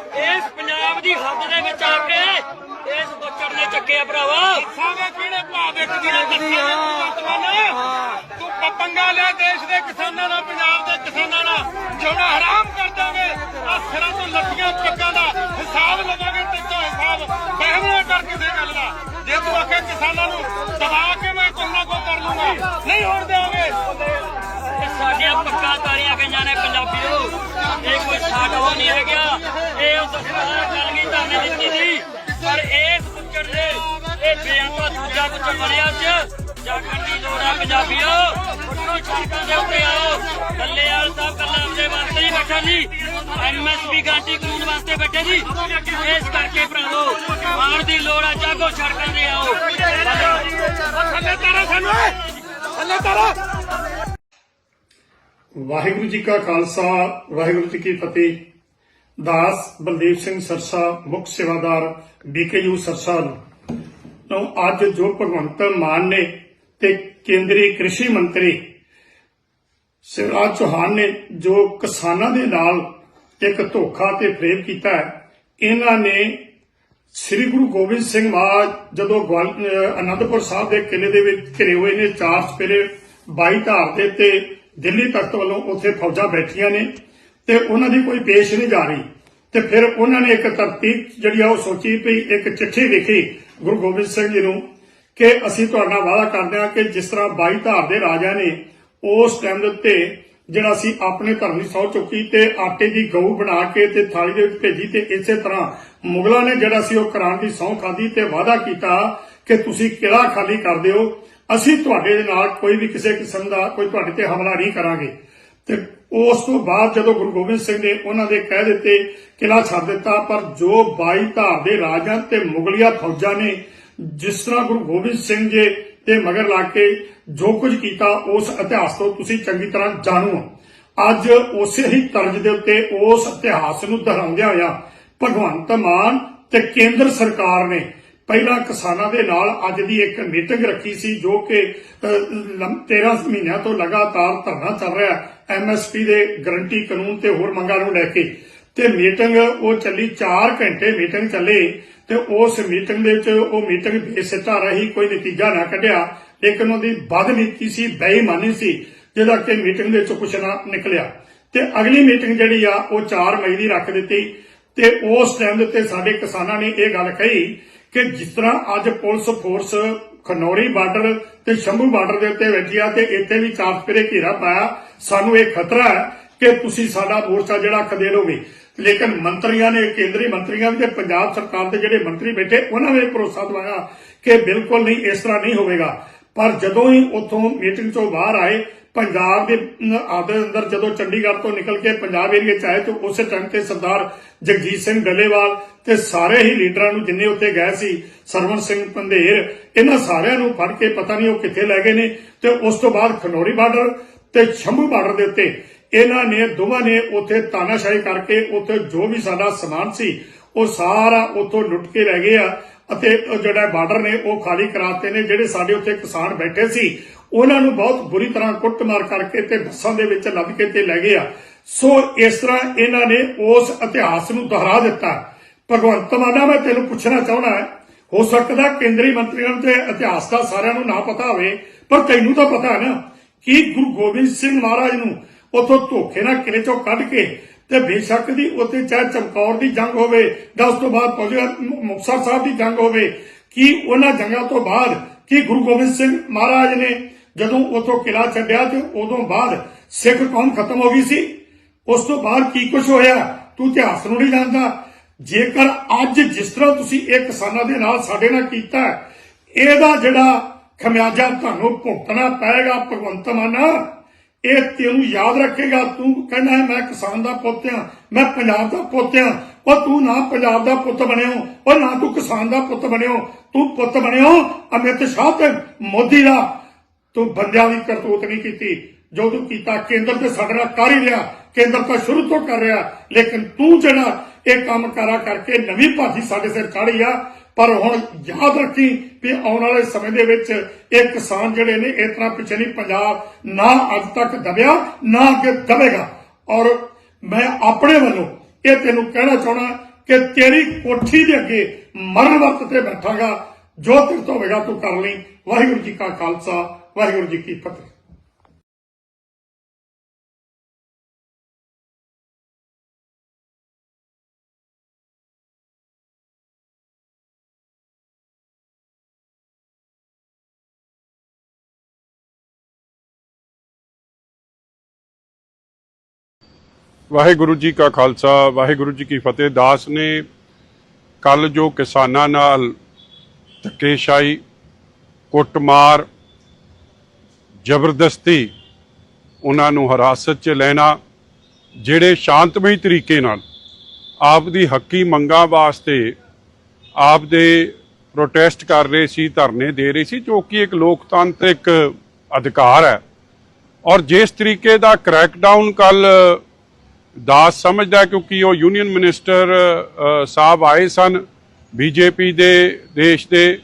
ਇਸ ਪੰਜਾਬ ਦੀ ਹੱਦ ਦੇ ਵਿੱਚ ਆ ਕੇ ਇਸ ਬੱਚੜ ਨੇ ਚੱਕਿਆ ਭਰਾਵਾ। ਦੱਸਾਂਗੇ ਕਿਹੜੇ ਭਾਅ ਵੇਚਦੀ ਨੇ ਦੱਸਾਂਗੇ ਵਰਤਮਾਨ ਤੂੰ ਪ- ਪੰਗਾ ਲਿਆ ਦੇਸ਼ ਦੇ ਕਿਸਾਨਾਂ ਦਾ ਪੰਜਾਬ ਦੇ ਕਿਸਾਨਾਂ ਦਾ ਜਿਉਣਾ ਹਰਾਮ ਕਰ ਦਾਂਗੇ। ਆ ਸਿਰਾਂ ਤੋਂ ਲੱਟੀਆਂ ਪੱਗਾਂ ਦਾ ਹਿਸਾਬ ਲਵਾਂਗੇ ਤੇ ਤੋਂ ਹਿਸਾਬ। ਬਹਿਵੇਂ ਕਰ ਕਿਸੇ ਗੱਲ ਦਾ। ਜੇ ਤੂੰ ਆਖੇ ਕਿਸਾਨਾਂ ਨੂੰ ਦਬਾ ਕੇ ਮੈਂ ਕੋਈ ਨਾ ਕੋਈ ਕਰ ਲੂੰਗਾ ਨਹੀਂ ਹੋਣ ਦੇਵਾਂਗੇ ਇਹ ਪੱਕਾ ਤਾਰੀਆਂ ਗਈਆਂ ਨੇ ਪੰਜਾਬੀਓ। ਇਹ ਕੋਈ ਸਾਡਾ ਉਹ ਨਹੀਂ ਹੈਗਾ। ਇਹ ਉਸ ਸਰਕਾਰ ਕਰ ਗਈ ਧਰਨੇ ਦਿੱਤੀ ਸੀ। ਪਰ ਇਸ ਪੁੱਛੜ ਦੇ, ਇਹ ਬੇਅੰਤਾ ਦੂਜਾ ਪੁੱਛੜ ਬਣਿਆ ਚ ਜਾਗਣ ਦੀ ਲੋੜ ਆ ਪੰਜਾਬੀਓ। ਉੱਠੋ ਸੜਕਾਂ ਦੇ ਉੱਤੇ ਆਓ। ਕੱਲੇਵਾਲ ਸਾਹਿਬ ਕੱਲਾ ਆਪਣੇ ਵਾਸਤੇ ਨਹੀਂ ਬੈਠਾ ਜੀ। ਐਮਐਸਪੀ ਗਾਂਟੀ ਕਾਨੂੰਨ ਵਾਸਤੇ ਬੈਠੇ ਜੀ। ਇਸ ਕਰਕੇ ਭਰਾਵੋ, ਮਾਰ ਦੀ ਲੋੜ ਆ, ਜਾਗੋ ਸੜਕਾਂ ਤੇ ਆਓ। ਥੱਲੇ ਤਾਰਾ ਸਾਨੂੰ ਥੱਲੇ ਤਾਰਾ ਵਾਹਿਗੁਰੂ ਜੀ ਕਾ ਖਾਲਸਾ, ਵਾਹਿਗੁਰੂ ਜੀ ਕੀ ਫਤਿਹ। ਦਾਸ ਬਲਦੇਵ ਸਿੰਘ ਸਰਸਾ, ਮੁੱਖ ਸੇਵਾਦਾਰ ਬੀਕੇਯੂ ਸਰਸਾ ਨੂੰ। ਅੱਜ ਜੋ ਭਗਵੰਤ ਮਾਨ ਨੇ ਤੇ ਕੇਂਦਰੀ ਕ੍ਰਿਸ਼ੀ ਮੰਤਰੀ ਸ਼ਿਵਰਾਜ ਚੌਹਾਨ ਨੇ ਜੋ ਕਿਸਾਨਾਂ ਦੇ ਨਾਲ ਇੱਕ ਧੋਖਾ ਤੇ ਫਰੇਬ ਕੀਤਾ ਹੈ, ਇਹਨਾਂ ਨੇ ਸ੍ਰੀ ਗੁਰੂ ਗੋਬਿੰਦ ਸਿੰਘ ਮਹਾਰਾਜ ਜਦੋਂ ਗਵਾਲ ਅਨੰਦਪੁਰ ਸਾਹਿਬ ਦੇ ਕਿਲੇ ਦੇ ਵਿੱਚ ਘਿਰੇ ਹੋਏ ਨੇ, ਚਾਰ ਸਪੇਰੇ 22 ਧਾਰ ਦੇ ਤੇ ਦਿੱਲੀ ਤਖਤ ਵੱਲੋਂ ਉੱਥੇ ਫੌਜਾਂ ਬੈਠੀਆਂ ਨੇ ਤੇ ਉਹਨਾਂ ਦੀ ਕੋਈ ਪੇਸ਼ ਨਹੀਂ ਜਾ ਰਹੀ। ਤੇ ਫਿਰ ਉਹਨਾਂ ਨੇ ਇੱਕ ਤਰਤੀਬ ਜਿਹੜੀ ਆ ਉਹ ਸੋਚੀ ਵੀ ਇੱਕ ਚਿੱਠੀ ਲਿਖੀ ਗੁਰੂ ਗੋਬਿੰਦ ਸਿੰਘ ਜੀ ਨੂੰ ਕਿ ਅਸੀਂ ਤੁਹਾਡਾ ਵਾਅਦਾ ਕਰਦੇ ਹਾਂ ਕਿ ਜਿਸ ਤਰ੍ਹਾਂ 22 ਧਾਰ ਦੇ ਰਾਜਾ ਨੇ ਉਸ ਟਾਈਮ ਦੇ ਉੱਤੇ ਜਿਹੜਾ ਸੀ ਆਪਣੇ ਧਰਮ ਦੀ ਸਹੁੰ ਚੁੱਕੀ ਤੇ ਆਟੇ ਦੀ ਗਊ ਬਣਾ ਕੇ ਤੇ ਥਾਲੀ ਦੇ ਵਿੱਚ ਭੇਜੀ ਤੇ ਇਸੇ ਤਰ੍ਹਾਂ ਮੁਗਲਾਂ ਨੇ ਜਿਹੜਾ ਸੀ ਉਹ ਕਰਾਨ ਦੀ ਸਹੁੰ ਖਾਦੀ ਤੇ ਵਾਅਦਾ ਕੀਤਾ ਕਿ ਤੁਸੀਂ ਕਿਲਾ ਖਾਲੀ ਕਰ ਦਿਓ। ਅਸੀਂ ਤੁਹਾਡੇ ਦੇ ਨਾਲ ਕੋਈ ਵੀ ਕਿਸੇ ਕਿਸਮ ਦਾ ਕੋਈ ਤੁਹਾਡੇ ਤੇ ਹਮਲਾ ਨਹੀਂ ਕਰਾਂਗੇ। ਤੇ ਉਸ ਤੋਂ ਬਾਅਦ ਜਦੋਂ ਗੁਰੂ ਗੋਬਿੰਦ ਸਿੰਘ ਨੇ ਉਹਨਾਂ ਦੇ ਕਹਿ ਦਿੱਤੇ, ਕਿਲਾ ਛੱਡ ਦਿੱਤਾ, ਪਰ ਜੋ 22 ਧਾਰ ਦੇ ਰਾਜਾਂ ਤੇ ਮੁਗਲੀਆ ਫੌਜਾਂ ਨੇ ਜਿਸ ਤਰ੍ਹਾਂ ਗੁਰੂ ਗੋਬਿੰਦ ਸਿੰਘ ਜੀ ਦੇ ਮਗਰ ਲਾ ਕੇ ਜੋ ਕੁਝ ਕੀਤਾ, ਉਸ ਇਤਿਹਾਸ ਤੋਂ ਤੁਸੀਂ ਚੰਗੀ ਤਰ੍ਹਾਂ ਜਾਣੂ। ਹੋ ਅੱਜ ਉਸੇ ਹੀ ਤਰਜ਼ ਦੇ ਉੱਤੇ ਉਸ ਇਤਿਹਾਸ ਨੂੰ ਦੁਹਰਾਉਂਦਿਆਂ ਹੋਇਆ ਭਗਵੰਤ ਮਾਨ ਤੇ ਕੇਂਦਰ ਸਰਕਾਰ ਨੇ ਪਹਿਲਾਂ ਕਿਸਾਨਾਂ ਦੇ ਨਾਲ ਅੱਜ ਦੀ ਇੱਕ ਮੀਟਿੰਗ ਰੱਖੀ ਸੀ ਜੋ ਕਿ ਅਹ, 13 ਮਹੀਨਿਆਂ ਤੋਂ ਲਗਾਤਾਰ ਧਰਨਾ ਚੱਲ ਰਿਹਾ ਐਮਐਸਪੀ ਦੇ ਗਰੰਟੀ ਕਾਨੂੰਨ ਤੇ ਹੋਰ ਮੰਗਾਂ ਨੂੰ ਲੈ ਕੇ। ਤੇ ਮੀਟਿੰਗ ਉਹ ਚੱਲੀ 4 ਘੰਟੇ ਮੀਟਿੰਗ ਚੱਲੇ ਤੇ ਉਸ ਮੀਟਿੰਗ ਦੇ ਵਿੱਚ ਉਹ ਮੀਟਿੰਗ ਬੇਸਿੱਟਾ ਰਹੀ ਕੋਈ ਨਤੀਜਾ ਨਾ ਕੱਢਿਆ। ਲੇਕਿਨ ਉਹਦੀ ਬਦਨੀਤੀ ਸੀ ਬੇਈਮਾਨੀ ਸੀ ਜਿਹਦਾ ਕਿ ਮੀਟਿੰਗ ਦੇ ਵਿੱਚ ਕੁਝ ਨਾ ਨਿਕਲਿਆ। ਤੇ ਅਗਲੀ ਮੀਟਿੰਗ ਜਿਹੜੀ ਆ ਉਹ 4 ਮਈ ਦੀ ਰੱਖ ਦਿੱਤੀ। ਤੇ ਉਸ ਟਾਈਮ ਦੇ ਉੱਤੇ ਸਾਡੇ ਕਿਸਾਨਾਂ ਨੇ ਇਹ ਗੱਲ ਕਹੀ ਕਿ ਜਿਸ ਤਰ੍ਹਾਂ ਅੱਜ ਪੁਲਿਸ ਫੋਰਸ ਖਨੌਰੀ ਬਾਰਡਰ ਤੇ ਸ਼ੰਭੂ ਬਾਰਡਰ ਦੇ ਉੱਤੇ ਬੈਠੀ ਆ ਤੇ ਇੱਥੇ ਵੀ ਚਾਰ ਸਪੇਰੇ ਘੇਰਾ ਪਾਇਆ, ਸਾਨੂੰ ਇਹ ਖਤਰਾ ਹੈ ਕਿ ਤੁਸੀਂ ਸਾਡਾ ਮੋਰਚਾ ਜਿਹੜਾ ਖਦੇੜੋਗੇ ਲੇਕਿਨ ਮੰਤਰੀਆਂ ਨੇ, ਕੇਂਦਰੀ ਮੰਤਰੀਆਂ ਤੇ ਪੰਜਾਬ ਸਰਕਾਰ ਦੇ ਜਿਹੜੇ ਮੰਤਰੀ ਬੈਠੇ, ਉਹਨਾਂ ਨੇ ਭਰੋਸਾ ਦਵਾਇਆ ਕਿ ਬਿਲਕੁਲ ਨਹੀਂ, ਇਸ ਤਰ੍ਹਾਂ ਨਹੀਂ ਹੋਵੇਗਾ। ਪਰ ਜਦੋਂ ਹੀ ਉੱਥੋਂ ਮੀਟਿੰਗ ਤੋਂ ਬਾਹਰ ਆਏ ਪੰਜਾਬ ਦੇ ਆਦੇ ਅੰਦਰ ਜਦੋਂ ਚੰਡੀਗੜ੍ਹ ਤੋਂ ਨਿਕਲ ਕੇ ਪੰਜਾਬ ਏਰੀਏ ਚ ਆਏ ਤੇ ਉਸੇ ਟਾਈਮ ਤੇ ਸਰਦਾਰ ਜਗਜੀਤ ਸਿੰਘ ਡੱਲੇਵਾਲ ਤੇ ਸਾਰੇ ਹੀ ਲੀਡਰਾਂ ਨੂੰ ਜਿੰਨੇ ਉੱਥੇ ਗਏ ਸੀ ਸਰਵਨ ਸਿੰਘ ਪੰਧੇਰ, ਇਹਨਾਂ ਸਾਰਿਆਂ ਨੂੰ ਫੜ ਕੇ ਪਤਾ ਨਹੀਂ ਉਹ ਕਿੱਥੇ ਲੈ ਗਏ ਨੇ ਤੇ ਉਸ ਤੋਂ ਬਾਅਦ ਖਨੌਰੀ ਬਾਰਡਰ ਤੇ ਸ਼ੰਭੂ ਬਾਰਡਰ ਦੇ ਉੱਤੇ ਇਹਨਾਂ ਨੇ, ਦੋਵਾਂ ਨੇ ਉੱਥੇ ਤਾਨਾਸ਼ਾਹੀ ਕਰਕੇ ਉੱਥੇ ਜੋ ਵੀ ਸਾਡਾ ਸਮਾਨ ਸੀ, ਉਹ ਸਾਰਾ ਉੱਥੋਂ ਲੁੱਟ ਕੇ ਲੈ ਗਏ ਆ ਅਤੇ ਜਿਹੜਾ ਬਾਰਡਰ ਨੇ ਉਹ ਖਾਲੀ ਕਰਾਤੇ ਨੇ, ਜਿਹੜੇ ਸਾਡੇ ਉੱਥੇ ਕਿਸਾਨ ਬੈਠੇ ਸੀ ਉਹਨਾਂ ਨੂੰ ਬਹੁਤ ਬੁਰੀ ਤਰ੍ਹਾਂ ਕੁੱਟਮਾਰ ਕਰਕੇ ਤੇ ਬੱਸਾਂ ਦੇ ਵਿੱਚ ਲੱਦ ਕੇ ਤੇ ਲੈ ਗਏ ਆ। ਸੋ ਇਸ ਤਰ੍ਹਾਂ ਇਹਨਾਂ ਨੇ ਉਸ ਇਤਿਹਾਸ ਨੂੰ ਦੁਹਰਾ ਦਿੱਤਾ। ਭਗਵੰਤ ਮਾਨਾ ਮੈਂ ਤੈਨੂੰ ਪੁੱਛਣਾ ਚਾਹੁੰਦਾ ਹੋ ਸਕਦਾ ਕੇਂਦਰੀ ਮੰਤਰੀਆਂ ਨੂੰ ਤੇ ਇਤਿਹਾਸ ਦਾ ਸਾਰਿਆਂ ਨੂੰ ਨਾ ਪਤਾ ਹੋਵੇ, ਪਰ ਤੈਨੂੰ ਤਾਂ ਪਤਾ ਹੈ ਨਾ ਕਿ ਗੁਰੂ ਗੋਬਿੰਦ ਸਿੰਘ ਮਹਾਰਾਜ ਨੂੰ ਉਥੋਂ ਧੋਖੇ ਨਾਲ ਕਿਲੇ ਚੋਂ ਕੱਢ ਕੇ ਤੇ ਬੇਸ਼ੱਕ ਦੀ ਉੱਥੇ ਚਾਹੇ ਚਮਕੌਰ ਦੀ ਜੰਗ ਹੋਵੇ, ਜਾਂ ਉਸ ਤੋਂ ਬਾਅਦ ਪਹੁੰਚਿਆ ਮੁਕਤਸਰ ਸਾਹਿਬ ਦੀ ਜੰਗ ਹੋਵੇ, ਕਿ ਉਹਨਾਂ ਜੰਗਾਂ ਤੋਂ ਬਾਅਦ ਕਿ ਗੁਰੂ ਗੋਬਿੰਦ ਸਿੰਘ ਮਹਾਰਾਜ ਨੇ ਜਦੋਂ ਉਥੋਂ ਕਿਲਾ ਛੱਡਿਆ ਤੇ ਉਦੋਂ ਬਾਅਦ ਸਿੱਖ ਕੌਮ ਖਤਮ ਹੋ ਗਈ ਸੀ, ਉਸ ਤੋਂ ਬਾਅਦ ਕੀ ਕੁਝ ਹੋਇਆ? ਤੂੰ ਇਤਿਹਾਸ ਨੂੰ ਨਹੀਂ ਜਾਣਦਾ। ਜੇਕਰ ਅੱਜ ਜਿਸ ਤਰ੍ਹਾਂ ਤੁਸੀਂ ਇਹ ਕਿਸਾਨਾਂ ਦੇ ਨਾਲ ਸਾਡੇ ਨਾਲ ਕੀਤਾ, ਇਹਦਾ ਜਿਹੜਾ ਖਮਿਆਜਾ ਤੁਹਾਨੂੰ ਭੁਗਤਣਾ ਪਏਗਾ ਭਗਵੰਤ ਮਾਨ, ਇਹ ਤੈਨੂੰ ਯਾਦ ਰੱਖੇਗਾ। ਤੂੰ ਕਹਿੰਦਾ ਹੈ, ਮੈਂ ਕਿਸਾਨ ਦਾ ਪੁੱਤ ਆ ਮੈਂ ਪੰਜਾਬ ਦਾ ਪੁੱਤ ਆ ਉਹ ਤੂੰ ਨਾ ਪੰਜਾਬ ਦਾ ਪੁੱਤ ਬਣਿਓ, ਉਹ ਨਾ ਤੂੰ ਕਿਸਾਨ ਦਾ ਪੁੱਤ ਬਣਿਓ। ਤੂੰ ਪੁੱਤ ਬਣਿਓ, ਅਮਿਤ ਸ਼ਾਹ ਤੇ ਮੋਦੀ ਦਾ। ਤੂੰ ਬੰਦਿਆਂ ਦੀ ਕਰਤੂਤ ਨਹੀਂ ਕੀਤੀ। ਜੋ ਤੂੰ ਕੀਤਾ, ਕੇਂਦਰ ਤੇ ਸਾਡੇ ਨਾਲ ਕਰ ਹੀ ਰਿਹਾ ਕੇਂਦਰ ਤਾਂ ਸ਼ੁਰੂ ਤੋਂ ਕਰ ਰਿਹਾ। ਲੇਕਿਨ ਤੂੰ ਜਿਹੜਾ ਇਹ ਕੰਮ ਕਰਾ ਕਰਕੇ ਨਵੀਂ ਭਾਜੀ ਸਾਡੇ ਸਿਰ ਚੜ੍ਹੀ ਆ, ਪਰ ਹੁਣ ਯਾਦ ਰੱਖੀ ਵੀ ਆਉਣ ਵਾਲੇ ਸਮੇਂ ਦੇ ਵਿੱਚ ਇਹ ਕਿਸਾਨ ਜਿਹੜੇ ਨੇ, ਇਸ ਤਰ੍ਹਾਂ ਪਿੱਛੇ ਨਹੀਂ ਪੰਜਾਬ ਨਾ ਅੱਜ ਤੱਕ ਦਬਿਆ, ਨਾ ਅੱਗੇ ਦਬੇਗਾ ਔਰ ਮੈਂ ਆਪਣੇ ਵੱਲੋਂ ਇਹ ਤੈਨੂੰ ਕਹਿਣਾ ਚਾਹਣਾ ਕਿ ਤੇਰੀ ਕੋਠੀ ਦੇ ਅੱਗੇ ਮਰਨ ਵਕਤ ਤੇ ਬੈਠਾਂਗਾ। ਜੋ ਤੇਰੇ ਤੋਂ ਹੋਵੇਗਾ ਤੂੰ ਕਰ ਲਈ। ਵਾਹਿਗੁਰੂ ਜੀ ਕਾ ਖਾਲਸਾ। ਵਾਹਿਗੁਰੂ ਜੀ ਕੀ ਫਤਿਹ। ਵਾਹਿਗੁਰੂ ਜੀ ਕਾ ਖਾਲਸਾ, ਵਾਹਿਗੁਰੂ ਜੀ ਕੀ ਫਤਿਹ। ਦਾਸ ਨੇ ਕੱਲ ਜੋ ਕਿਸਾਨਾਂ ਨਾਲ ਧੱਕੇਸ਼ਾਹੀ, ਕੁੱਟਮਾਰ ਜ਼ਬਰਦਸਤੀ ਉਹਨਾਂ ਨੂੰ ਹਿਰਾਸਤ 'ਚ ਲੈਣਾ, ਜਿਹੜੇ ਸ਼ਾਂਤਮਈ ਤਰੀਕੇ ਨਾਲ ਆਪ ਦੀ ਹੱਕੀ ਮੰਗਾਂ ਵਾਸਤੇ ਆਪ ਦੇ ਪ੍ਰੋਟੈਸਟ ਕਰ ਰਹੇ ਸੀ, ਧਰਨੇ ਦੇ ਰਹੇ ਸੀ, ਜੋ ਕਿ ਇੱਕ ਲੋਕਤਾਂਤਰਿਕ ਅਧਿਕਾਰ ਹੈ। ਔਰ ਜਿਸ ਤਰੀਕੇ ਦਾ ਕ੍ਰੈਕਡਾਊਨ ਕੱਲ ਦਾਸ ਸਮਝਦਾ ਕਿਉਂਕਿ ਉਹ ਯੂਨੀਅਨ ਮਿਨਿਸਟਰ ਸਾਹਿਬ ਆਏ ਸਨ ਬੀਜੇਪੀ ਦੇ, ਦੇਸ਼ ਦੇ,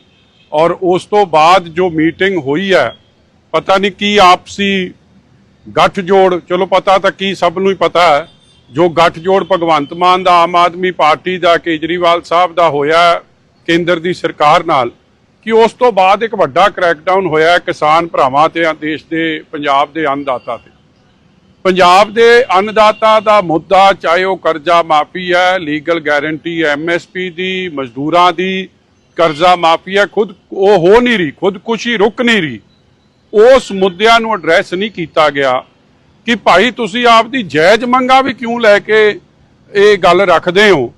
ਔਰ ਉਸ ਤੋਂ ਬਾਅਦ ਜੋ ਮੀਟਿੰਗ ਹੋਈ ਹੈ ਪਤਾ ਨਹੀਂ ਕੀ ਆਪਸੀ ਗੱਠਜੋੜ, ਚਲੋ ਪਤਾ ਤਾਂ ਕੀ ਸਭ ਨੂੰ ਹੀ ਪਤਾ ਹੈ, ਜੋ ਗੱਠਜੋੜ ਭਗਵੰਤ ਮਾਨ ਦਾ ਆਮ ਆਦਮੀ ਪਾਰਟੀ ਦਾ, ਕੇਜਰੀਵਾਲ ਸਾਹਿਬ ਦਾ ਹੋਇਆ ਕੇਂਦਰ ਦੀ ਸਰਕਾਰ ਨਾਲ, ਕਿ ਉਸ ਤੋਂ ਬਾਅਦ ਇੱਕ ਵੱਡਾ ਕ੍ਰੈਕਡਾਊਨ ਹੋਇਆ ਕਿਸਾਨ ਭਰਾਵਾਂ ਤੇ, ਦੇਸ਼ ਦੇ, ਪੰਜਾਬ ਦੇ ਅੰਨਦਾਤਾ ਤੇ। ਪੰਜਾਬ ਦੇ ਅੰਨਦਾਤਾ ਦਾ ਮੁੱਦਾ, ਚਾਹੇ ਉਹ ਕਰਜ਼ਾ ਮਾਫੀ ਹੈ ਲੀਗਲ ਗਾਰੰਟੀ ਹੈ ਐਮਐਸਪੀ ਦੀ, ਮਜ਼ਦੂਰਾਂ ਦੀ, ਕਰਜ਼ਾ ਮਾਫੀ ਹੈ, ਖੁਦ ਉਹ ਹੋ ਨਹੀਂ ਰਹੀ, ਖੁਦਕੁਸ਼ੀ ਰੁਕ ਨਹੀਂ ਰਹੀ। ਉਸ ਮੁੱਦਿਆਂ ਨੂੰ ਐਡਰੈਸ ਨਹੀਂ ਕੀਤਾ ਗਿਆ ਕਿ ਭਾਈ ਤੁਸੀਂ ਆਪ ਦੀ ਜਾਇਜ਼ ਮੰਗਾ ਵੀ ਕਿਉਂ ਲੈ ਕੇ ਇਹ ਗੱਲ ਰੱਖਦੇ ਹੋ?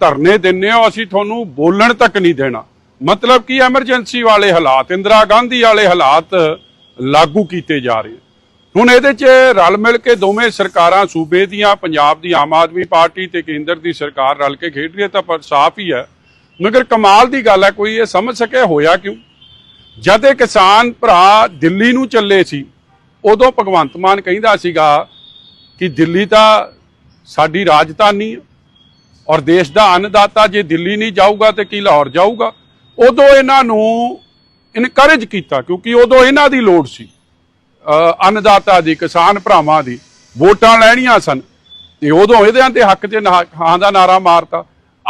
ਧਰਨੇ ਦਿੰਨੇ ਹੋ, ਅਸੀਂ ਤੁਹਾਨੂੰ ਬੋਲਣ ਤੱਕ ਨਹੀਂ ਦੇਣਾ। ਮਤਲਬ ਕਿ ਐਮਰਜੈਂਸੀ ਵਾਲੇ ਹਾਲਾਤ, ਇੰਦਰਾ ਗਾਂਧੀ ਵਾਲੇ ਹਾਲਾਤ ਲਾਗੂ ਕੀਤੇ ਜਾ ਰਹੇ ਹੁਣ ਇਹਦੇ 'ਚ ਰਲ ਮਿਲ ਕੇ ਦੋਵੇਂ ਸਰਕਾਰਾਂ, ਸੂਬੇ ਦੀਆਂ, ਪੰਜਾਬ ਦੀ ਆਮ ਆਦਮੀ ਪਾਰਟੀ ਤੇ ਕੇਂਦਰ ਦੀ ਸਰਕਾਰ ਰਲ ਕੇ ਖੇਡ ਰਹੀ ਹੈ ਤਾਂ ਪਰ ਸਾਫ਼ ਹੀ ਹੈ। ਮਗਰ ਕਮਾਲ ਦੀ ਗੱਲ ਹੈ, ਕੋਈ ਇਹ ਸਮਝ ਸਕਿਆ ਹੋਇਆ ਕਿਉਂ? ਜਦ ਇਹ ਕਿਸਾਨ ਭਰਾ ਦਿੱਲੀ ਨੂੰ ਚੱਲੇ ਸੀ, ਉਦੋਂ ਭਗਵੰਤ ਮਾਨ ਕਹਿੰਦਾ ਸੀਗਾ ਕਿ ਦਿੱਲੀ ਤਾਂ ਸਾਡੀ ਰਾਜਧਾਨੀ ਹੈ ਔਰ ਦੇਸ਼ ਦਾ ਅੰਨਦਾਤਾ ਜੇ ਦਿੱਲੀ ਨਹੀਂ ਜਾਊਗਾ ਤੇ ਕੀ ਲਾਹੌਰ ਜਾਊਗਾ? ਉਦੋਂ ਇਹਨਾਂ ਨੂੰ ਇਨਕਰੇਜ ਕੀਤਾ ਕਿਉਂਕਿ ਉਦੋਂ ਇਹਨਾਂ ਦੀ ਲੋੜ ਸੀ ਅੰਨਦਾਤਾ ਦੀ, ਕਿਸਾਨ ਭਰਾਵਾਂ ਦੀ, ਵੋਟਾਂ ਲੈਣੀਆਂ ਸਨ। ਤੇ ਉਦੋਂ ਇਹਦੇ ਤੇ ਹੱਕ 'ਚ ਨਾ- ਹਾਂ ਦਾ ਨਾਰਾ ਮਾਰਤਾ।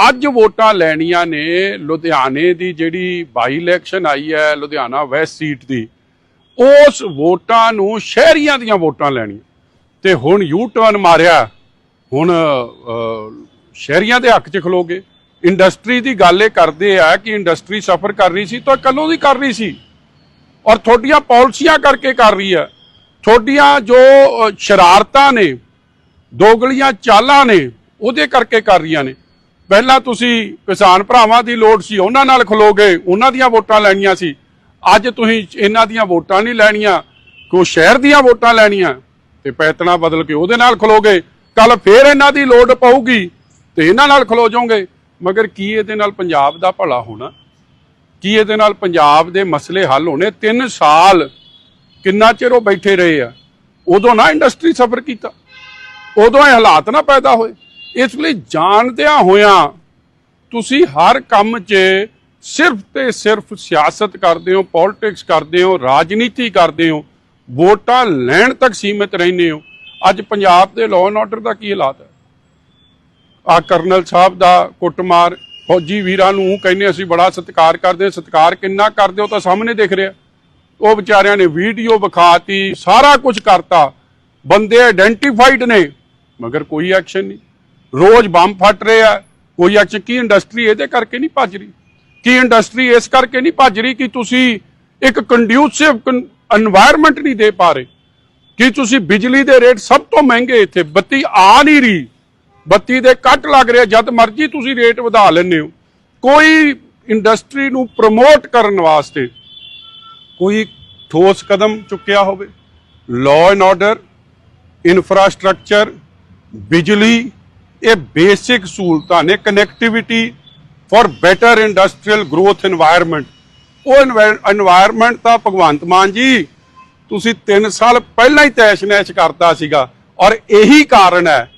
ਅੱਜ ਵੋਟਾਂ ਲੈਣੀਆਂ ਨੇ ਲੁਧਿਆਣੇ ਦੀ ਜਿਹੜੀ ਬਾਈ ਇਲੈਕਸ਼ਨ ਆਈ ਹੈ, ਲੁਧਿਆਣਾ ਵੈਸਟ ਸੀਟ ਦੀ, ਉਸ ਵੋਟਾਂ ਨੂੰ ਸ਼ਹਿਰੀਆਂ ਦੀਆਂ ਵੋਟਾਂ ਲੈਣੀਆਂ। ਤੇ ਹੁਣ ਯੂ ਟਰਨ ਮਾਰਿਆ, ਹੁਣ ਸ਼ਹਿਰੀਆਂ ਦੇ ਹੱਕ 'ਚ ਖਲੋਗੇ ਇੰਡਸਟਰੀ ਦੀ ਗੱਲ ਇਹ ਕਰਦੇ ਆ ਕਿ ਇੰਡਸਟਰੀ ਸਫਰ ਕਰ ਰਹੀ ਸੀ ਤਾਂ ਕਦੋਂ ਦੀ ਕਰ ਰਹੀ ਸੀ। ਔਰ ਤੁਹਾਡੀਆਂ ਪਾਲਿਸੀਆਂ ਕਰਕੇ ਕਰ ਰਹੀ ਹੈ। ਤੁਹਾਡੀਆਂ ਜੋ ਸ਼ਰਾਰਤਾਂ ਨੇ, ਦੋਗਲੀਆਂ ਚਾਲਾਂ ਨੇ, ਉਹਦੇ ਕਰਕੇ ਕਰ ਰਹੀਆਂ ਨੇ। ਪਹਿਲਾਂ ਤੁਸੀਂ ਕਿਸਾਨ ਭਰਾਵਾਂ ਦੀ ਲੋੜ ਸੀ, ਉਹਨਾਂ ਨਾਲ ਖਲੋਗੇ, ਉਹਨਾਂ ਦੀਆਂ ਵੋਟਾਂ ਲੈਣੀਆਂ ਸੀ। ਅੱਜ ਤੁਸੀਂ ਇਹਨਾਂ ਦੀਆਂ ਵੋਟਾਂ ਨਹੀਂ ਲੈਣੀਆਂ ਕੋ ਸ਼ਹਿਰ ਦੀਆਂ ਵੋਟਾਂ ਲੈਣੀਆਂ, ਤੇ ਪੈਤਣਾ ਬਦਲ ਕੇ ਉਹਦੇ ਨਾਲ ਖਲੋਗੇ। ਕੱਲ ਫੇਰ ਇਹਨਾਂ ਦੀ ਲੋੜ ਪਊਗੀ, ਤੇ ਇਹਨਾਂ ਨਾਲ ਖਲੋ ਜਾਓਗੇ। ਮਗਰ ਕੀ ਇਹਦੇ ਨਾਲ ਪੰਜਾਬ ਦਾ ਭਲਾ ਹੋਣਾ? ਕੀ ਇਹਦੇ ਨਾਲ ਪੰਜਾਬ ਦੇ ਮਸਲੇ ਹੱਲ ਹੋਣੇ? 3 ਸਾਲ ਕਿੰਨਾ ਚਿਰ ਉਹ ਬੈਠੇ ਰਹੇ ਆ? ਉਦੋਂ ਨਾ ਇੰਡਸਟਰੀ ਸਫਰ ਕੀਤਾ। ਉਦੋਂ ਇਹ ਹਾਲਾਤ ਨਾ ਪੈਦਾ ਹੋਏ। ਇਸ ਲਈ ਜਾਣਦਿਆਂ ਹੋਇਆਂ ਤੁਸੀਂ ਹਰ ਕੰਮ 'ਚ ਸਿਰਫ ਤੇ ਸਿਰਫ ਸਿਆਸਤ ਕਰਦੇ ਹੋ ਪੋਲਿਟਿਕਸ ਕਰਦੇ ਹੋ, ਰਾਜਨੀਤੀ ਕਰਦੇ ਹੋ, ਵੋਟਾਂ ਲੈਣ ਤੱਕ ਸੀਮਿਤ ਰਹਿੰਦੇ ਹੋ। ਅੱਜ ਪੰਜਾਬ ਦੇ ਲਾਅ ਐਂਡ ਆਰਡਰ ਦਾ ਕੀ ਹਾਲਾਤ ਹੈ? ਆ ਕਰਨਲ ਸਾਹਿਬ ਦਾ ਕੁੱਟਮਾਰ, ਫੌਜੀ ਵੀਰਾਂ ਨੂੰ ਕਹਿੰਦੇ ਅਸੀਂ ਬੜਾ ਸਤਿਕਾਰ ਕਰਦੇ ਹਾਂ, ਸਤਿਕਾਰ ਕਿੰਨਾ ਕਰਦੇ ਹੋ ਤਾਂ ਸਾਹਮਣੇ ਦਿਖ ਰਿਹਾ। ਉਹ ਵਿਚਾਰਿਆਂ ਨੇ ਵੀਡੀਓ ਵਿਖਾਤੀ, ਸਾਰਾ ਕੁਝ ਕਰਤਾ। ਬੰਦੇ ਆਇਡੈਂਟੀਫਾਈਡ ਨੇ, ਮਗਰ ਕੋਈ ਐਕਸ਼ਨ ਨਹੀਂ। ਰੋਜ਼ ਬੰਬ ਫਟ ਰਹੇ ਆ, ਕੋਈ ਆ ਚੱਕੀ ਇੰਡਸਟਰੀ ਇਹਦੇ ਕਰਕੇ ਨਹੀਂ ਭੱਜ ਰਹੀ? ਕੀ ਇੰਡਸਟਰੀ ਇਸ ਕਰਕੇ ਨਹੀਂ ਭੱਜ ਰਹੀ ਕਿ ਤੁਸੀਂ ਇੱਕ ਕੰਡਿਊਸਿਵ এনवायरमेंट ਨਹੀਂ ਦੇ ਪਾ ਰਹੇ? ਕਿ ਤੁਸੀਂ ਬਿਜਲੀ ਦੇ ਰੇਟ ਸਭ ਤੋਂ ਮਹਿੰਗੇ ਇੱਥੇ? ਬੱਤੀ ਆ ਨਹੀਂ ਰਹੀ। ਬੱਤੀ ਦੇ ਕੱਟ ਲੱਗ ਰਿਹਾ ਜਦ ਮਰਜ਼ੀ ਤੁਸੀਂ ਰੇਟ ਵਧਾ ਲੈਂਦੇ ਹੋ। ਕੋਈ ਇੰਡਸਟਰੀ ਨੂੰ ਪ੍ਰਮੋਟ ਕਰਨ ਵਾਸਤੇ ਕੋਈ ਠੋਸ ਕਦਮ ਚੁੱਕਿਆ ਹੋਵੇ। ਲਾਅ ਐਂਡ ਆਰਡਰ ਇਨਫਰਾਸਟ੍ਰਕਚਰ ਬਿਜਲੀ ਇਹ ਬੇਸਿਕ ਸਹੂਲਤਾਂ ਨੇ connectivity for better industrial growth environment ਉਹ এনवायरमेंट ਤਾਂ ਭਗਵੰਤ ਮਾਨ ਜੀ, ਤੁਸੀਂ 3 ਸਾਲ ਪਹਿਲਾਂ ਹੀ ਤੈਸ਼ ਤੈਸ਼ਨੈਸ਼ ਕਰਤਾ ਸੀਗਾ ਔਰ ਇਹੀ ਕਾਰਨ ਹੈ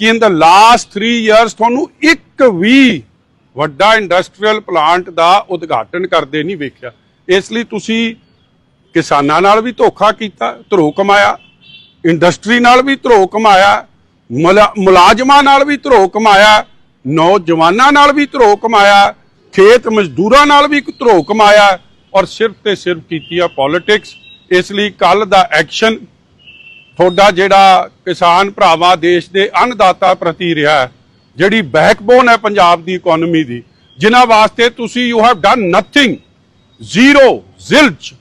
ਕਿ ਇਨ ਦਾ ਲਾਸਟ 3 ਇਅਰਸ ਤੁਹਾਨੂੰ ਇੱਕ ਵੀ ਵੱਡਾ ਇੰਡਸਟਰੀਅਲ ਪਲਾਂਟ ਦਾ ਉਦਘਾਟਨ ਕਰਦੇ ਨਹੀਂ ਵੇਖਿਆ। ਇਸ ਲਈ ਤੁਸੀਂ ਕਿਸਾਨਾਂ ਨਾਲ ਵੀ ਧੋਖਾ ਕੀਤਾ ਧਰੋ ਕਮਾਇਆ ਇੰਡਸਟਰੀ ਨਾਲ ਵੀ ਧਰੋ ਕਮਾਇਆ ਮੁਲਾਜ਼ਮਾਂ ਨਾਲ ਵੀ ਧਰੋ ਕਮਾਇਆ, ਨੌਜਵਾਨਾਂ ਨਾਲ ਵੀ ਧਰੋ ਕਮਾਇਆ, ਖੇਤ ਮਜ਼ਦੂਰਾਂ ਨਾਲ ਵੀ ਧਰੋ ਕਮਾਇਆ ਔਰ ਸਿਰਫ ਤੇ ਸਿਰਫ ਕੀਤੀ ਆ ਪੋਲਿਟਿਕਸ ਇਸ ਲਈ ਕੱਲ ਦਾ ਐਕਸ਼ਨ ਤੁਹਾਡਾ ਜਿਹੜਾ ਕਿਸਾਨ ਭਰਾਵਾਂ ਦੇਸ਼ ਦੇ ਅੰਨਦਾਤਾ ਪ੍ਰਤੀ ਰਿਹਾ, ਜਿਹੜੀ ਬੈਕਬੋਨ ਹੈ ਪੰਜਾਬ ਦੀ ਇਕਨੋਮੀ ਦੀ, ਜਿਨ੍ਹਾਂ ਵਾਸਤੇ ਤੁਸੀਂ you have done nothing zero zilch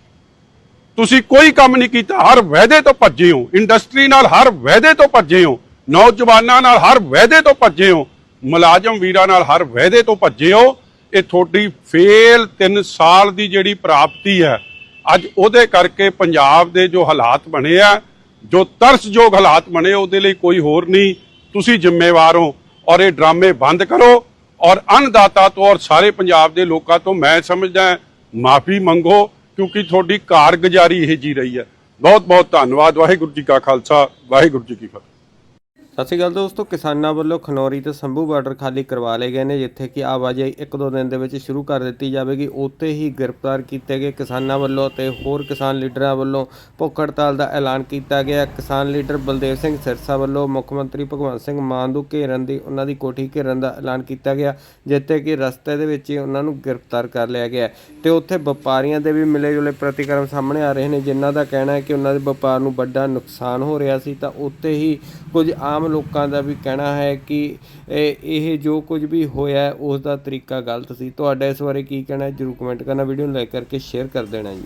ਤੁਸੀਂ ਕੋਈ ਕੰਮ ਨਹੀਂ ਕੀਤਾ, ਹਰ ਵਾਅਦੇ ਤੋਂ ਭੱਜੇ ਹੋ ਇੰਡਸਟਰੀ ਨਾਲ ਹਰ ਵਾਅਦੇ ਤੋਂ ਭੱਜੇ ਹੋ। ਨੌਜਵਾਨਾਂ ਨਾਲ ਹਰ ਵਾਅਦੇ ਤੋਂ ਭੱਜੇ ਹੋ, ਮੁਲਾਜ਼ਮ ਵੀਰਾਂ ਨਾਲ ਹਰ ਵਾਅਦੇ ਤੋਂ ਭੱਜੇ ਹੋ, ਇਹ ਤੁਹਾਡੀ ਫੇਲ 3 ਸਾਲ ਦੀ ਜਿਹੜੀ ਪ੍ਰਾਪਤੀ ਹੈ, ਅੱਜ ਉਹਦੇ ਕਰਕੇ ਪੰਜਾਬ ਦੇ ਜੋ ਹਾਲਾਤ ਬਣੇ ਆ, ਜੋ ਤਰਸਯੋਗ ਹਾਲਾਤ ਬਣੇ ਉਹਦੇ ਲਈ ਕੋਈ ਹੋਰ ਨਹੀਂ, ਤੁਸੀਂ ਜ਼ਿੰਮੇਵਾਰ ਹੋ ਔਰ ਇਹ ਡਰਾਮੇ ਬੰਦ ਕਰੋ ਔਰ ਅੰਨਦਾਤਾ ਤੋਂ ਔਰ ਸਾਰੇ ਪੰਜਾਬ ਦੇ ਲੋਕਾਂ ਤੋਂ ਮੈਂ ਸਮਝਦਾ ਮਾਫੀ ਮੰਗੋ, ਕਿਉਂਕਿ ਤੁਹਾਡੀ ਕਾਰਗੁਜ਼ਾਰੀ ਇਹ ਜੀ ਰਹੀ ਹੈ। ਬਹੁਤ ਬਹੁਤ ਧੰਨਵਾਦ, ਵਾਹਿਗੁਰੂ ਜੀ ਕਾ ਖਾਲਸਾ, ਵਾਹਿਗੁਰੂ ਜੀ ਕੀ ਫਤਿਹ। ਸਤਿ ਸ਼੍ਰੀ ਅਕਾਲ ਦੋਸਤੋ, ਕਿਸਾਨਾਂ ਵੱਲੋਂ ਖਨੌਰੀ ਤੇ ਸੰਭੂ ਬਾਰਡਰ ਖਾਲੀ ਕਰਵਾ ਲਏ ਗਏ ਨੇ, ਜਿੱਥੇ ਕਿ ਆਵਾਜਾਈ ਇੱਕ ਦੋ ਦਿਨ ਦੇ ਵਿੱਚ ਸ਼ੁਰੂ ਕਰ ਦਿੱਤੀ ਜਾਵੇਗੀ। ਉੱਥੇ ਹੀ ਗ੍ਰਿਫਤਾਰ ਕੀਤੇ ਗਏ ਕਿਸਾਨਾਂ ਵੱਲੋਂ ਤੇ ਹੋਰ ਕਿਸਾਨ ਲੀਡਰਾਂ ਵੱਲੋਂ ਭੁੱਖ ਹੜਤਾਲ ਦਾ ਐਲਾਨ ਕੀਤਾ ਗਿਆ। ਕਿਸਾਨ ਲੀਡਰ ਬਲਦੇਵ ਸਿੰਘ ਸਿਰਸਾ ਵੱਲੋਂ ਮੁੱਖ ਮੰਤਰੀ ਭਗਵੰਤ ਸਿੰਘ ਮਾਨ ਨੂੰ ਘੇਰਨ ਦੀ, ਉਹਨਾਂ ਦੀ ਕੋਠੀ ਘੇਰਨ ਦਾ ਐਲਾਨ ਕੀਤਾ ਗਿਆ, ਜਿੱਥੇ ਕਿ ਰਸਤੇ ਦੇ ਵਿੱਚ ਹੀ ਉਹਨਾਂ ਨੂੰ ਗ੍ਰਿਫਤਾਰ ਕਰ ਲਿਆ ਗਿਆ। ਤੇ ਉੱਥੇ ਵਪਾਰੀਆਂ ਦੇ ਵੀ ਮਿਲੇ ਜੁਲੇ ਪ੍ਰਤੀਕਰਮ ਸਾਹਮਣੇ ਆ ਰਹੇ ਨੇ, ਜਿਨ੍ਹਾਂ ਦਾ ਕਹਿਣਾ ਹੈ ਕਿ ਉਹਨਾਂ ਦੇ ਵਪਾਰ ਨੂੰ ਵੱਡਾ ਨੁਕਸਾਨ ਹੋ ਰਿਹਾ ਸੀ। ਤਾਂ ਉੱਥੇ ਹੀ ਕੁਝ ਆਮ ਲੋਕਾਂ ਦਾ ਵੀ ਕਹਿਣਾ ਹੈ ਕਿ ਇਹ ਜੋ ਕੁਝ ਵੀ ਹੋਇਆ ਉਸ ਦਾ ਤਰੀਕਾ ਗਲਤ ਸੀ। ਤੁਹਾਡਾ ਇਸ ਬਾਰੇ ਕੀ ਕਹਿਣਾ ਜਰੂਰ ਕਮੈਂਟ ਕਰਨਾ ਵੀਡੀਓ ਨੂੰ ਲਾਈਕ ਕਰਕੇ ਸ਼ੇਅਰ ਕਰ ਦੇਣਾ ਜੀ।